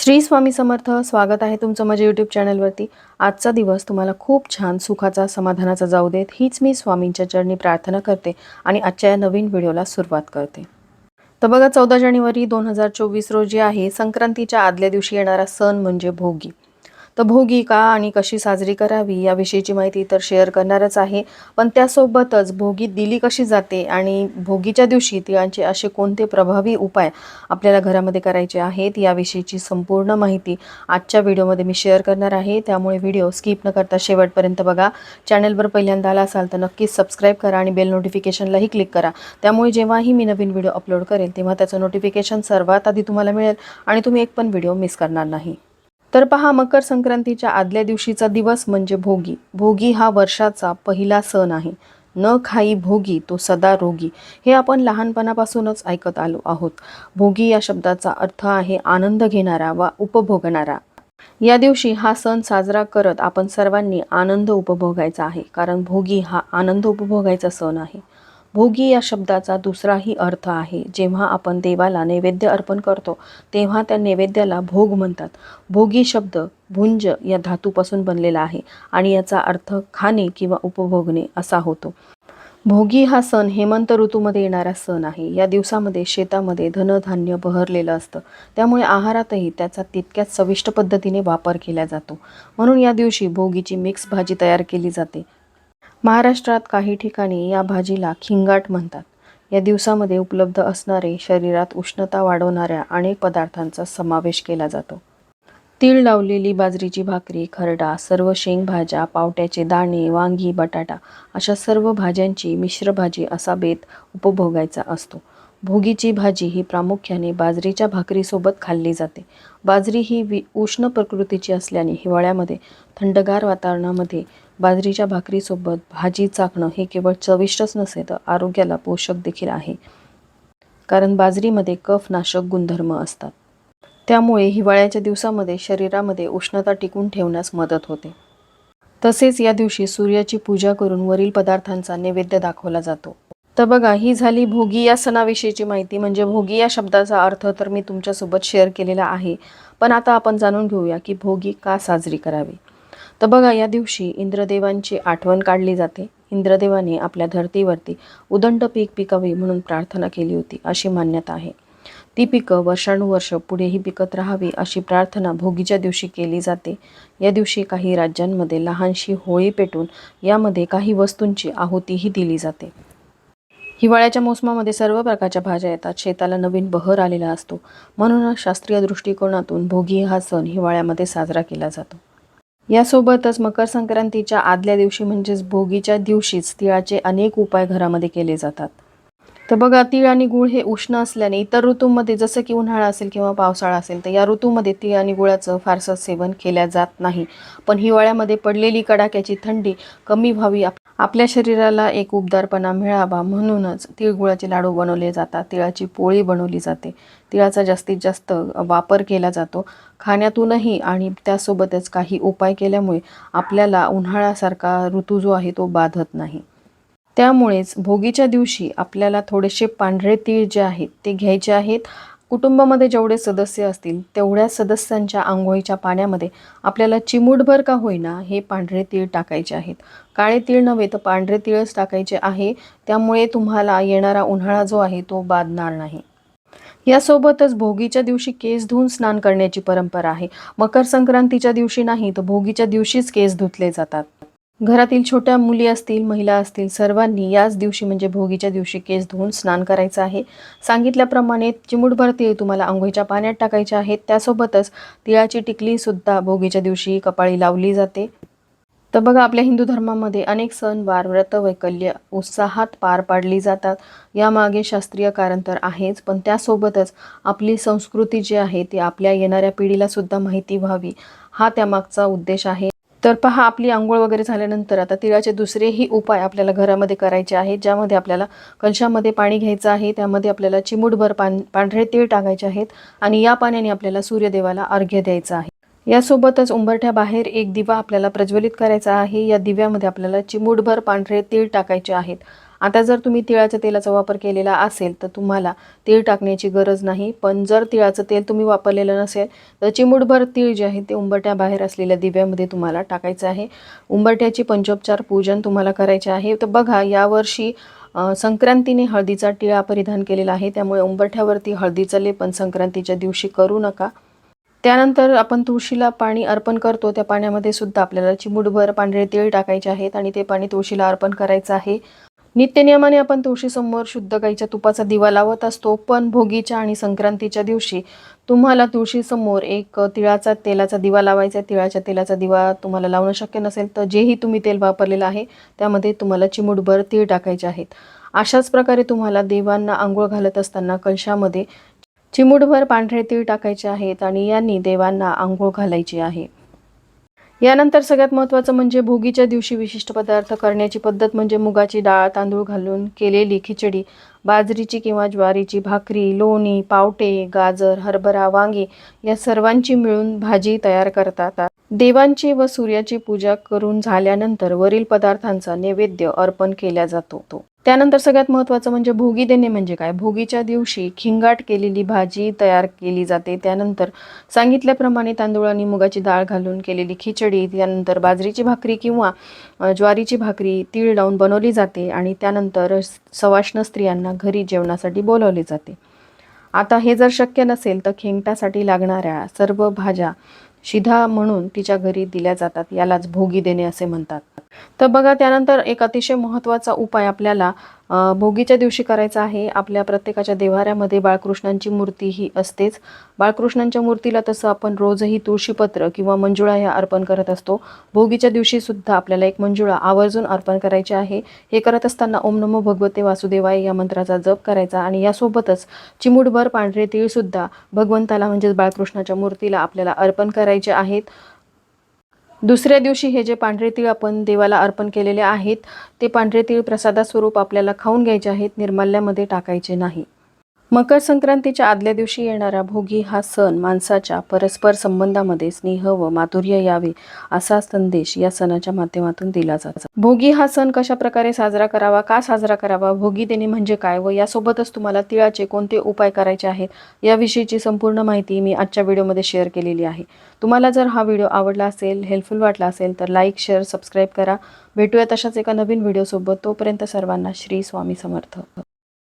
श्री स्वामी समर्थ स्वागत आहे तुमचं माझ्या यूट्यूब चॅनलवरती आजचा दिवस तुम्हाला खूप छान सुखाचा समाधानाचा जाऊ देत हीच मी स्वामींच्या चरणी प्रार्थना करते आणि आजच्या या नवीन व्हिडिओला सुरुवात करते. तर बघा चौदा जानेवारी दोन हजार चोवीस रोजी आहे संक्रांतीच्या आदल्या दिवशी येणारा सण म्हणजे भोगी. तर भोगी का आणि कशी साजरी करावी याविषयीची माहिती तर शेअर करणारच आहे. पण त्यासोबतच भोगी दिली कशी जाते आणि भोगीच्या दिवशी तिळांचे असे कोणते प्रभावी उपाय आपल्याला घरामध्ये करायचे आहेत याविषयीची संपूर्ण माहिती आजच्या व्हिडिओमध्ये मी शेअर करणार आहे. त्यामुळे व्हिडिओ स्किप न करता शेवटपर्यंत बघा. चॅनलवर पहिल्यांदा आला असाल तर नक्कीच सबस्क्राईब करा आणि बेल नोटिफिकेशनलाही क्लिक करा. त्यामुळे जेव्हाही मी नवीन व्हिडिओ अपलोड करेल तेव्हा त्याचं नोटिफिकेशन सर्वात आधी तुम्हाला मिळेल आणि तुम्ही एक पण व्हिडिओ मिस करणार नाही. तर पहा मकर संक्रांतीच्या आदल्या दिवशीचा दिवस म्हणजे भोगी. भोगी हा वर्षाचा पहिला सण आहे. न खाई भोगी तो सदा रोगी. हे आपण लहानपणापासूनच ऐकत आलो आहोत. भोगी या शब्दाचा अर्थ आहे आनंद घेणारा वा उपभोगणारा. या दिवशी हा सण साजरा करत आपण सर्वांनी आनंद उपभोगायचा आहे कारण भोगी हा आनंद उपभोगायचा सण आहे. भोगी या शब्दाचा दुसराही अर्थ आहे. जेव्हा आपण देवाला नैवेद्य अर्पण करतो तेव्हा त्या नैवेद्याला भोग म्हणतात. भोगी शब्द भुंज या धातूपासून बनलेला आहे आणि याचा अर्थ खाणे किंवा उपभोगणे असा होतो. भोगी हा सण हेमंत ऋतूमध्ये येणारा सण आहे. या दिवसामध्ये शेतामध्ये धनधान्य बहरलेलं असतं. त्यामुळे आहारातही त्याचा तितक्याच चविष्ट पद्धतीने वापर केला जातो. म्हणून या दिवशी भोगीची मिक्स भाजी तयार केली जाते. महाराष्ट्रात काही ठिकाणी या भाजीला खिंगाट म्हणतात. या दिवसामध्ये उपलब्ध असणारे शरीरात उष्णता वाढवणाऱ्या अनेक पदार्थांचा समावेश केला जातो. तीळ लावलेली बाजरीची भाकरी खरडा सर्व शेंगभाज्या पावट्याचे दाणे वांगी बटाटा अशा सर्व भाज्यांची मिश्र भाजी असा बेत उपभोगायचा असतो. भोगीची भाजी ही प्रामुख्याने बाजरीच्या भाकरीसोबत खाल्ली जाते. बाजरी ही वि उष्ण प्रकृतीची असल्याने हिवाळ्यामध्ये थंडगार वातावरणामध्ये बाजरीच्या भाकरीसोबत भाजी चाकणं हे केवळ चविष्टच नसे तर आरोग्याला पोषक देखील आहे. कारण बाजरीमध्ये कफनाशक गुणधर्म असतात. त्यामुळे हिवाळ्याच्या दिवसामध्ये शरीरामध्ये उष्णता टिकून ठेवण्यास मदत होते. तसेच या दिवशी सूर्याची पूजा करून वरील पदार्थांचा नैवेद्य दाखवला जातो. तर बघा ही झाली भोगी या सणाविषयीची माहिती. म्हणजे भोगी या शब्दाचा अर्थ तर मी तुमच्यासोबत शेअर केलेला आहे. पण आता आपण जाणून घेऊया की भोगी का साजरी करावी. तर बघा या दिवशी इंद्रदेवांची आठवण काढली जाते. इंद्रदेवाने आपल्या धर्तीवरती उदंड पीक पिकावी म्हणून प्रार्थना केली होती अशी मान्यता आहे. ती पिकं वर्षानुवर्ष पुढेही पिकत राहावी अशी प्रार्थना भोगीच्या दिवशी केली जाते. या दिवशी काही राज्यांमध्ये लहानशी होळी पेटून यामध्ये काही वस्तूंची आहुतीही दिली जाते. हिवाळ्याच्या मोसमामध्ये सर्व प्रकारच्या भाज्या येतात. शेताला नवीन बहर आलेला असतो. म्हणूनच शास्त्रीय दृष्टिकोनातून भोगी हा सण हिवाळ्यामध्ये साजरा केला जातो. यासोबतच मकर संक्रांतीच्या आदल्या दिवशी म्हणजेच भोगीच्या दिवशीच तिळाचे अनेक उपाय घरामध्ये केले जातात. तर बघा तीळ आणि गुळ हे उष्ण असल्याने इतर ऋतूमध्ये जसं की उन्हाळा असेल किंवा पावसाळा असेल तर या ऋतूमध्ये तीळ आणि गुळाचं फारसं सेवन केल्या जात नाही. पण हिवाळ्यामध्ये पडलेली कडाक्याची थंडी कमी व्हावी. आपल्या शरीराला एक उबदारपणा मिळावा म्हणूनच तिळगुळाचे लाडू बनवले जातात. तिळाची पोळी बनवली जाते. तिळाचा जास्तीत जास्त वापर केला जातो. खाण्यातूनही आणि त्यासोबतच काही उपाय केल्यामुळे आपल्याला उन्हाळ्यासारखा ऋतू जो आहे तो बाधत नाही. त्यामुळेच भोगीच्या दिवशी आपल्याला थोडेसे पांढरे तीळ जे आहेत ते घ्यायचे आहेत. कुटुंबामध्ये जेवढे सदस्य असतील तेवढ्या सदस्यांच्या आंघोळीच्या पाण्यामध्ये आपल्याला चिमूटभर का होईना हे पांढरे तीळ टाकायचे आहेत. काळे तीळ नव्हे तर पांढरे तीळच टाकायचे आहे. त्यामुळे तुम्हाला येणारा उन्हाळा जो आहे तो बाधणार नाही. यासोबतच भोगीच्या दिवशी केस धुवून स्नान करण्याची परंपरा आहे. मकर संक्रांतीच्या दिवशी नाही तर भोगीच्या दिवशीच केस धुतले जातात. घरातील छोट्या मुली असतील महिला असतील सर्वांनी याच दिवशी म्हणजे भोगीच्या दिवशी केस धुवून स्नान करायचं आहे. सांगितल्याप्रमाणे चिमुटभर तीळ तुम्हाला आंघोळीच्या पाण्यात टाकायचे आहेत. त्यासोबतच तिळाची टिकलीसुद्धा भोगीच्या दिवशी कपाळी लावली जाते. तर बघा आपल्या हिंदू धर्मामध्ये अनेक सण वार व्रत वैकल्य उत्साहात पार पाडली जातात. यामागे शास्त्रीय कारण तर आहेच पण त्यासोबतच आपली संस्कृती जी आहे ती आपल्या येणाऱ्या पिढीला सुद्धा माहिती व्हावी. हा त्यामागचा उद्देश आहे. तर पहा आपली आंघोळ वगैरे झाल्यानंतर आता तिळाचे दुसरेही उपाय आपल्याला घरामध्ये करायचे आहेत ज्यामध्ये आपल्याला कलशामध्ये पाणी घ्यायचं आहे त्यामध्ये आपल्याला चिमूटभर पान पांढरे तीळ टाकायचे आहेत आणि या पाण्याने आपल्याला सूर्यदेवाला अर्घ्य द्यायचं आहे. यासोबतच उंबरठ्या बाहेर एक दिवा आपल्याला प्रज्वलित करायचा आहे या दिव्यामध्ये आपल्याला चिमूटभर पांढरे तीळ टाकायचे आहेत. आता जर तुम्ही तिळाच्या तेलाचा वापर केलेला असेल तर तुम्हाला तीळ टाकण्याची गरज नाही. पण जर तिळाचं तेल तुम्ही वापरलेलं नसेल तर चिमूटभर तीळ जे आहे ते उंबरट्याबाहेर असलेल्या दिव्यामध्ये तुम्हाला टाकायचं आहे. उंबरट्याची पंचोपचार पूजन तुम्हाला करायचे आहे. तर बघा यावर्षी संक्रांतीने हळदीचा टिळा परिधान केलेला आहे. त्यामुळे उंबरठ्यावरती हळदीचं लेपन संक्रांतीच्या दिवशी करू नका. त्यानंतर आपण तुळशीला पाणी अर्पण करतो. त्या पाण्यामध्ये सुद्धा आपल्याला चिमूटभर पांढरे तीळ टाकायचे आहेत आणि ते पाणी तुळशीला अर्पण करायचं आहे. नित्यनियमाने आपण तुळशीसमोर शुद्ध गाईच्या तुपाचा दिवा लावत असतो पण भोगीच्या आणि संक्रांतीच्या दिवशी तुम्हाला तुळशीसमोर एक तिळाचा तेलाचा दिवा लावायचा आहे. तिळाच्या तेलाचा दिवा तुम्हाला लावणं शक्य नसेल तर जेही तुम्ही तेल वापरलेलं आहे त्यामध्ये तुम्हाला चिमूटभर तीळ टाकायचे आहेत. अशाच प्रकारे तुम्हाला देवांना आंघोळ घालत असताना कलशामध्ये चिमूटभर पांढरे तीळ टाकायचे आहेत आणि यांनी देवांना आंघोळ घालायची आहे. यानंतर सगळ्यात महत्त्वाचं म्हणजे भोगीच्या दिवशी विशिष्ट पदार्थ करण्याची पद्धत म्हणजे मुगाची डाळ तांदूळ घालून केलेली खिचडी. बाजरीची किंवा ज्वारीची भाकरी लोणी पावटे गाजर हरभरा वांगी या सर्वांची मिळून भाजी तयार करतात. देवांची व सूर्याची पूजा करून झाल्यानंतर वरील पदार्थांचा नैवेद्य अर्पण केला जातो. तो त्यानंतर सगळ्यात महत्त्वाचं म्हणजे भोगी देणे म्हणजे काय? भोगीच्या दिवशी खिंगाट केलेली भाजी तयार केली जाते. त्यानंतर सांगितल्याप्रमाणे तांदूळ आणि मुगाची डाळ घालून केलेली खिचडी त्यानंतर बाजरीची भाकरी किंवा ज्वारीची भाकरी तीळ लावून बनवली जाते आणि त्यानंतर सवाष्ण स्त्रियांना घरी जेवणासाठी बोलवले जाते. आता हे जर शक्य नसेल तर खेंगटासाठी लागणाऱ्या सर्व भाज्या शिधा म्हणून तिच्या घरी दिल्या जातात यालाच भोगी देणे असे म्हणतात. तर बघा त्यानंतर एक अतिशय महत्त्वाचा उपाय आपल्याला भोगीच्या दिवशी करायचं आहे. आपल्या प्रत्येकाच्या देव्हाऱ्यामध्ये बाळकृष्णांची मूर्ती ही असतेच. बाळकृष्णांच्या मूर्तीला तसं आपण रोजही तुळशीपत्र किंवा मंजुळा ह्या अर्पण करत असतो. भोगीच्या दिवशी सुद्धा आपल्याला एक मंजुळा आवर्जून अर्पण करायची आहे. हे करत असताना ओम नमो भगवते वासुदेवाय या मंत्राचा जप करायचा आणि यासोबतच चिमूटभर पांढरे तीळसुद्धा भगवंताला म्हणजेच बाळकृष्णाच्या मूर्तीला आपल्याला अर्पण करायचे आहेत. दुसऱ्या दिवशी हे जे पांढरे तीळ आपण देवाला अर्पण केलेले आहेत ते पांढरे तीळ प्रसादास्वरूप आपल्याला खाऊन घ्यायचे आहेत निर्माल्यामध्ये टाकायचे नाही. मकर संक्रांतीच्या आदल्या दिवशी येणारा भोगी हा सण माणसाच्या परस्पर संबंधामध्ये स्नेह व माधुर्य यावे असा संदेश या सणाच्या माध्यमातून दिला जातो. भोगी हा सण कशा प्रकारे साजरा करावा का साजरा करावा भोगी देणे म्हणजे काय व यासोबतच तुम्हाला तिळाचे कोणते उपाय करायचे आहेत याविषयीची संपूर्ण माहिती मी आजच्या व्हिडिओमध्ये शेअर केलेली आहे. तुम्हाला जर हा व्हिडिओ आवडला असेल हेल्पफुल वाटला असेल तर लाईक शेअर सबस्क्राईब करा. भेटूया तशाच एका नवीन व्हिडिओसोबत. तोपर्यंत सर्वांना श्री स्वामी समर्थ.